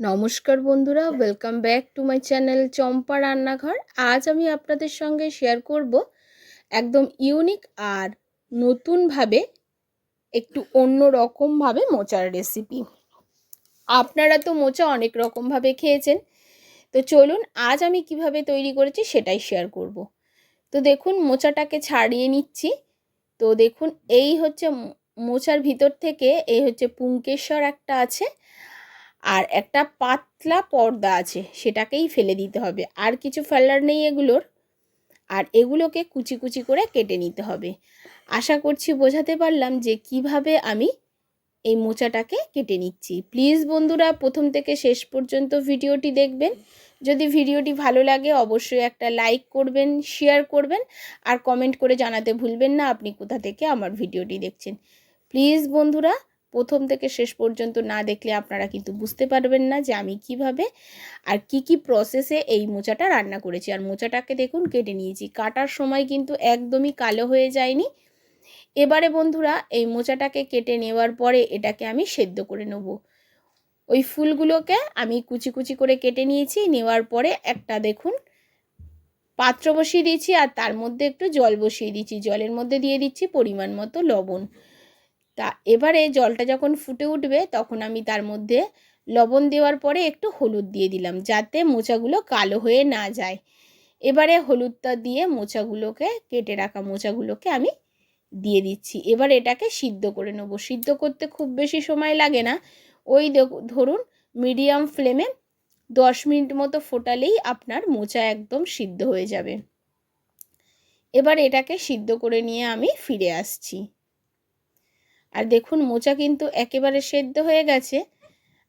নমস্কার বন্ধুরা welcome back to my channel Champa Rannaghar. আজ আমি আপনাদের সঙ্গে শেয়ার করব একদম ইউনিক আর নতুনভাবে একটু অন্য রকমভাবে মোচার রেসিপি আপনারা তো মোচা অনেক রকমভাবে খেয়েছেন। তো চলুন, আজ আমি কীভাবে তৈরি করেছি সেটাই শেয়ার করব। তো দেখুন, মোচাটাকে ছাড়িয়ে নিচ্ছি। তো দেখুন, এই হচ্ছে মোচার ভিতর থেকে এই হচ্ছে পুঙ্কেশ্বর একটা আছে। আর একটা পাতলা পর্দা আছে, সেটাকেই ফেলে দিতে হবে। আর কিছু ফেলার নেই এগুলোর। আর এগুলোকে কুচি কুচি করে কেটে নিতে হবে। আশা করছি বোঝাতে পারলাম যে কীভাবে আমি এই মোচাটাকে কেটে নিচ্ছি। প্লিজ বন্ধুরা, প্রথম থেকে শেষ পর্যন্ত ভিডিওটি দেখবেন। যদি ভিডিওটি ভালো লাগে, অবশ্যই একটা লাইক করবেন, শেয়ার করবেন, আর কমেন্ট করে জানাতে ভুলবেন না, আপনি কোথা থেকে আমার ভিডিওটি দেখছেন। প্লিজ বন্ধুরা প্রথম থেকে শেষ পর্যন্ত না দেখলে আপনারা কিন্তু বুঝতে পারবেন না যে আমি কীভাবে আর কি কি প্রসেসে এই মোচাটা রান্না করেছি। আর মোচাটাকে দেখুন কেটে নিয়েছি। কাটার সময় কিন্তু একদমই কালো হয়ে যায়নি। এবারে বন্ধুরা, এই মোচাটাকে কেটে নেওয়ার পরে এটাকে আমি সেদ্ধ করে নেব। ওই ফুলগুলোকে আমি কুচি কুচি করে কেটে নিয়েছি। নেওয়ার পরে একটা দেখুন পাত্র বসিয়ে দিয়েছি আর তার মধ্যে একটু জল বসিয়ে দিচ্ছি জলের মধ্যে দিয়ে দিচ্ছি পরিমাণ মতো লবণ। তা এবারে জলটা যখন ফুটে উঠবে, তখন আমি তার মধ্যে লবণ দেওয়ার পরে একটু হলুদ দিয়ে দিলাম, যাতে মোচাগুলো কালো হয়ে না যায়। এবারে হলুদটা দিয়ে মোচাগুলোকে, কেটে রাখা মোচাগুলোকে আমি দিয়ে দিচ্ছি। এবার এটাকে সিদ্ধ করে নেব। সিদ্ধ করতে খুব বেশি সময় লাগে না। ওই ধরুন মিডিয়াম ফ্লেমে দশ মিনিট মতো ফোটালেই আপনার মোচা একদম সিদ্ধ হয়ে যাবে। এবার এটাকে সিদ্ধ করে নিয়ে আমি ফিরে আসছি। আর দেখুন, মোচা কিন্তু একেবারে সেদ্ধ হয়ে গেছে।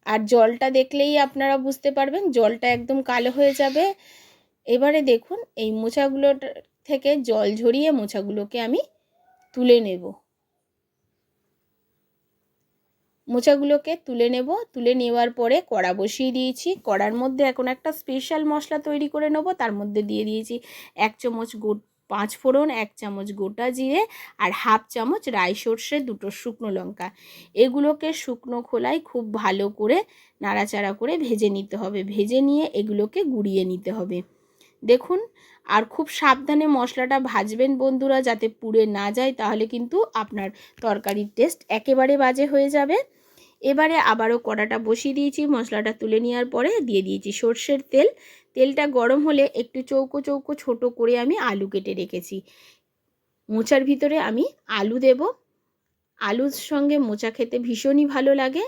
আর জলটা দেখলেই আপনারা বুঝতে পারবেন, জলটা একদম কালো হয়ে যাবে। এবারে দেখুন, এই মোচাগুলো থেকে জল ঝরিয়ে মোচাগুলোকে আমি তুলে নেব। মোচাগুলোকে তুলে নেব। তুলে নেওয়ার পরে কড়া বসিয়ে দিয়েছি। কড়ার মধ্যে এখন একটা স্পেশাল মশলা তৈরি করে নেব। তার মধ্যে দিয়ে দিয়েছি এক চামচ গোট পাঁচ ফোড়ন, এক চামচ গোটা জিরে আর হাফ চামচ রাই সর্ষে দুটো শুকনো লঙ্কা। এগুলোকে শুকনো খোলায় খুব ভালো করে নাড়াচাড়া করে ভেজে নিতে হবে। ভেজে নিয়ে এগুলোকে গুঁড়িয়ে নিতে হবে। দেখুন, আর খুব সাবধানে মশলাটা ভাজবেন বন্ধুরা, যাতে পুড়ে না যায়, তাহলে কিন্তু আপনার তরকারির টেস্ট একেবারে বাজে হয়ে যাবে। এবারে আবারও কড়াটা বসিয়ে দিয়েছি। মশলাটা তুলে নেওয়ার পরে দিয়ে দিয়েছি সর্ষের তেল। তেলটা গরম হলে একটু চৌকো চৌকো ছোট করে আমি আলু কেটে রেখেছি। মোচার ভিতরে আমি আলু দেব। আলুর সঙ্গে মোচা খেতে ভীষণই ভালো লাগে।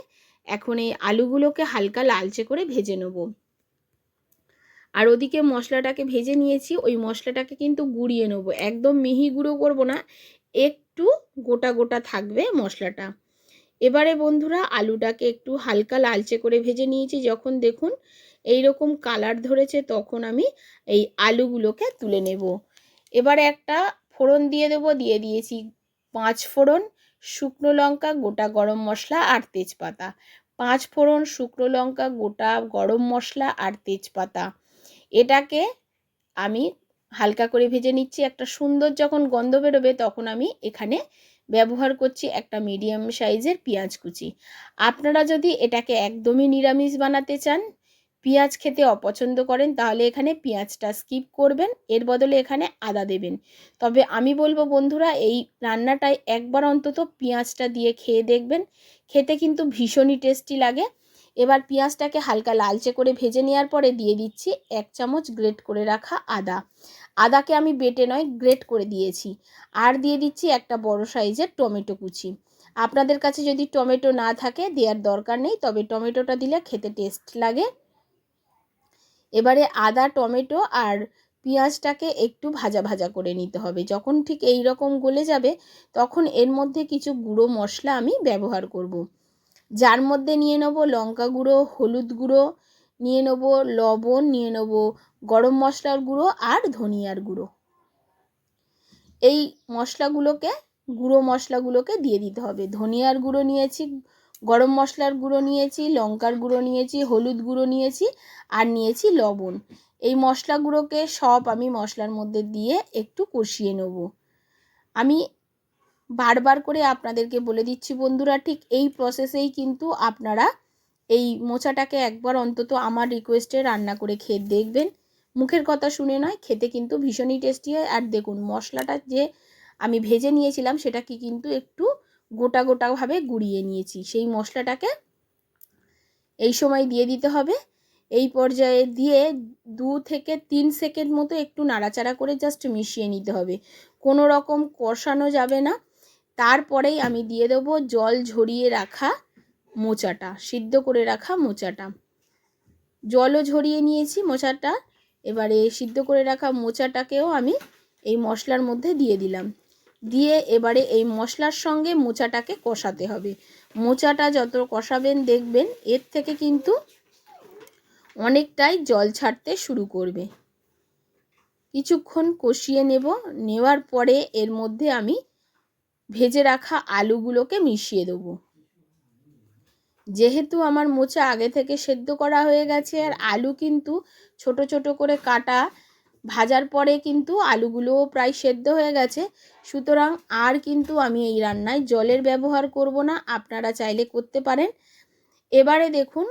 এখন এই আলুগুলোকে হালকা লালচে করে ভেজে নেব। আর ওদিকে মশলাটাকে ভেজে নিয়েছি। ওই মশলাটাকে কিন্তু গুঁড়িয়ে নেব। একদম মিহি গুঁড়ো করব না, একটু গোটা গোটা থাকবে মশলাটা। এবারে বন্ধুরা, আলুটাকে একটু হালকা লালচে করে ভেজে নিয়েছি। যখন দেখুন এই রকম কালার ধরেছে, তখন আমি এই আলুগুলোকে তুলে নেব। এবারে একটা ফোড়ন দিয়ে দেব, দিয়ে দিয়েছি পাঁচ ফোড়ন শুকনো লঙ্কা, গোটা গরম মশলা আর তেজপাতা। পাঁচ ফোড়ন শুকনো লঙ্কা, গোটা গরম মশলা আর তেজপাতা। এটাকে আমি হালকা করে ভেজে নিচ্ছি। একটা সুন্দর যখন গন্ধ বেরোবে, তখন আমি এখানে ব্যবহার করছি একটা মিডিয়াম সাইজের পেঁয়াজ কুচি। আপনারা যদি এটাকে একদমই নিরামিষ বানাতে চান পেঁয়াজ খেতে অপছন্দ করেন, তাহলে এখানে পেঁয়াজটা স্কিপ করবেন, এর বদলে এখানে আদা দেবেন। তবে আমি বলব বন্ধুরা, এই রান্নাটায় একবার অন্তত পেঁয়াজটা দিয়ে খেয়ে দেখবেন, খেতে কিন্তু ভীষণই টেস্টি লাগে। এবার পেঁয়াজটাকে হালকা লালচে করে ভেজে নেওয়ার পরে দিয়ে দিচ্ছি এক চামচ গ্রেট করে রাখা আদা। আদাকে আমি বেটে নয় গ্রেট করে দিয়েছি। আর দিয়ে দিচ্ছি একটা বড় সাইজের টমেটো কুচি। আপনাদের কাছে যদি টমেটো না থাকে, দেওয়ার দরকার নেই, তবে টমেটোটা দিলে খেতে টেস্ট লাগে। এবারে আদা, টমেটো আর পেঁয়াজটাকে একটু ভাজা ভাজা করে নিতে হবে। যখন ঠিক এই রকম গলে যাবে, তখন এর মধ্যে কিছু গুঁড়ো মশলা আমি ব্যবহার করব। যার মধ্যে নিয়ে নেব লঙ্কা গুঁড়ো, হলুদ গুঁড়ো, নিয়ে নেব লবণ, নিয়ে নেব গরম মশলার গুঁড়ো আর ধনিয়ার গুঁড়ো। এই মশলাগুলোকে, গুঁড়ো মশলাগুলোকে দিয়ে দিতে হবে। ধনিয়ার গুঁড়ো নিয়েছি গরম মশলার গুঁড়ো নিয়েছি, লঙ্কার গুঁড়ো নিয়েছি, হলুদ গুঁড়ো নিয়েছি আর নিয়েছি লবণ। এই মশলাগুলোকে সব আমি মশলার মধ্যে দিয়ে একটু কষিয়ে নেব। আমি বারবার করে আপনাদেরকে বলে দিচ্ছি বন্ধুরা, ঠিক এই প্রসেসেই কিন্তু আপনারা এই মোচাটাকে একবার অন্তত আমার রিকোয়েস্টে রান্না করে খেয়ে দেখবেন। মুখের কথা শুনে নয়, খেতে কিন্তু ভীষণই টেস্টি হয়। আর দেখুন, মশলাটা যে আমি ভেজে নিয়েছিলাম, সেটা কি কিন্তু একটু গোটা গোটাভাবে গুঁড়িয়ে নিয়েছি। সেই মশলাটাকে এই সময় দিয়ে দিতে হবে। এই পর্যায়ে দিয়ে দু থেকে তিন সেকেন্ড মতো একটু নাড়াচাড়া করে জাস্ট মিশিয়ে নিতে হবে। কোনো রকম কষানো যাবে না। তারপরেই আমি দিয়ে দেবো জল ঝরিয়ে রাখা মোচাটা, সিদ্ধ করে রাখা মোচাটা। জলও ঝরিয়ে নিয়েছি মোচাটা। এবারে সিদ্ধ করে রাখা মোচাটাকেও আমি এই মশলার মধ্যে দিয়ে দিলাম। দিয়ে এবারে এই মশলার সঙ্গে মোচাটাকে কষাতে হবে। মোচাটা যত কষাবেন দেখবেন এর থেকে কিন্তু অনেকটাই জল ছাড়তে শুরু করবে। কিছুক্ষণ কষিয়ে নেব। নেওয়ার পরে এর মধ্যে আমি ভেজে রাখা আলুগুলোকে মিশিয়ে দেবো। যেহেতু আমার মোচা আগে থেকে সেদ্ধ করা হয়ে গেছে আর আলু কিন্তু ছোট ছোট করে কাটা ভাজার পরে কিন্তু আলুগুলোও প্রায় সেদ্ধ হয়ে গেছে। সুতরাং আর কিন্তু আমি এই রান্নায় জলের ব্যবহার করব না, আপনারা চাইলে করতে পারেন। এবারে দেখুন,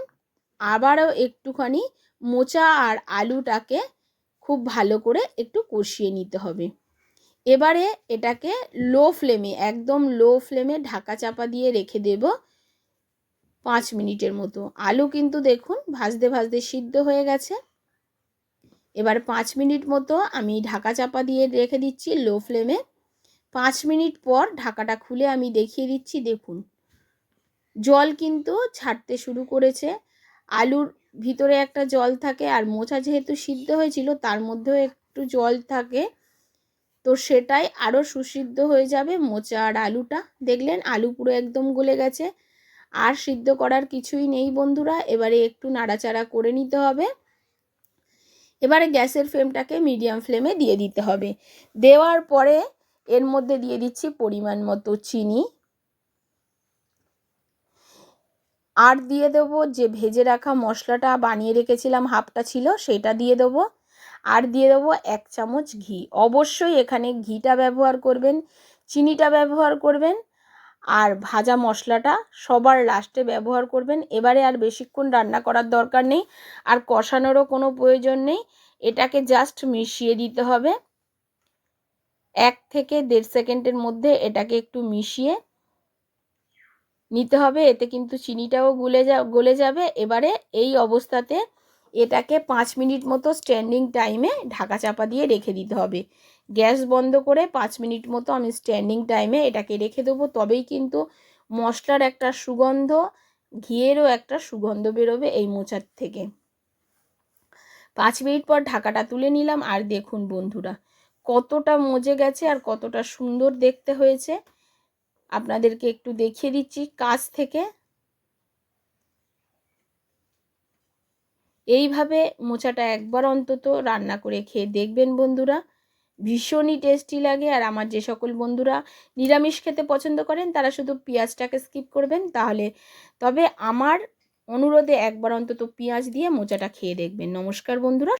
আবারও একটুখানি মোচা আর আলুটাকে খুব ভালো করে একটু কষিয়ে নিতে হবে। এবারে এটাকে লো ফ্লেমে, একদম লো ফ্লেমে ঢাকা চাপা দিয়ে রেখে দেব পাঁচ মিনিটের মতো। আলু কিন্তু দেখুন, ভাজতে ভাজতে সিদ্ধ হয়ে গেছে। এবার পাঁচ মিনিট মতো আমি ঢাকা চাপা দিয়ে রেখে দিচ্ছি লো ফ্লেমে। পাঁচ মিনিট পর ঢাকাটা খুলে আমি দেখিয়ে দিচ্ছি, দেখুন। জল কিন্তু ছাড়তে শুরু করেছে। আলুর ভিতরে একটা জল থাকে আর মোচা যেহেতু সিদ্ধ হয়েছিল, তার মধ্যেও একটু জল থাকে। তো সেটাই আরও সুসিদ্ধ হয়ে যাবে মোচা আর আলুটা। দেখলেন আলু পুরো একদম গলে গেছে। আর সিদ্ধ করার কিছুই নেই বন্ধুরা, এবারে একটু নাড়াচাড়া করে নিতে হবে। এবারে গ্যাসের ফ্লেমটাকে মিডিয়াম ফ্লেমে দিয়ে দিতে হবে। দেওয়ার পরে এর মধ্যে দিয়ে দিচ্ছি পরিমাণ মতো চিনি। আর দিয়ে দেবো যে ভেজে রাখা মশলাটা বানিয়ে রেখেছিলাম হাফটা ছিল সেটা দিয়ে দেবো। আর দিয়ে দেবো এক চামচ ঘি। অবশ্যই এখানে ঘিটা ব্যবহার করবেন, চিনিটা ব্যবহার করবেন। আর ভাজা মশলাটা সবার লাস্টে ব্যবহার করবেন। এবারে আর বেশিক্ষণ রান্না করার দরকার নেই। আর কষানোরও কোনো প্রয়োজন নেই। এটাকে জাস্ট মিশিয়ে দিতে হবে। এক থেকে দেড় সেকেন্ডের মধ্যে এটাকে একটু মিশিয়ে নিতে হবে। এতে কিন্তু চিনিটাও গলে যা, গলে যাবে। এবারে এই অবস্থাতে এটাকে পাঁচ মিনিট মতো স্ট্যান্ডিং টাইমে ঢাকা চাপা দিয়ে রেখে দিতে হবে। গ্যাস বন্ধ করে পাঁচ মিনিট মতো আমি স্ট্যান্ডিং টাইমে এটাকে রেখে দেবো। তবেই কিন্তু মশলার একটা সুগন্ধ, ঘিয়েরও একটা সুগন্ধ বেরোবে এই মোচার থেকে। পাঁচ মিনিট পর ঢাকাটা তুলে নিলাম। আর দেখুন বন্ধুরা, কতটা মজে গেছে আর কতটা সুন্দর দেখতে হয়েছে। আপনাদেরকে একটু দেখিয়ে দিচ্ছি কাছ থেকে। এইভাবে মোচাটা একবার অন্তত রান্না করে খেয়ে দেখবেন বন্ধুরা। ভীষণই টেস্টি লাগে আর আমার যে সকল বন্ধুরা নিরামিষ খেতে পছন্দ করেন, তারা শুধু পেঁয়াজটাকে স্কিপ করবেন। তাহলে তবে আমার অনুরোধে একবার অন্তত পেঁয়াজ দিয়ে মোচাটা খেয়ে দেখবেন। নমস্কার বন্ধুরা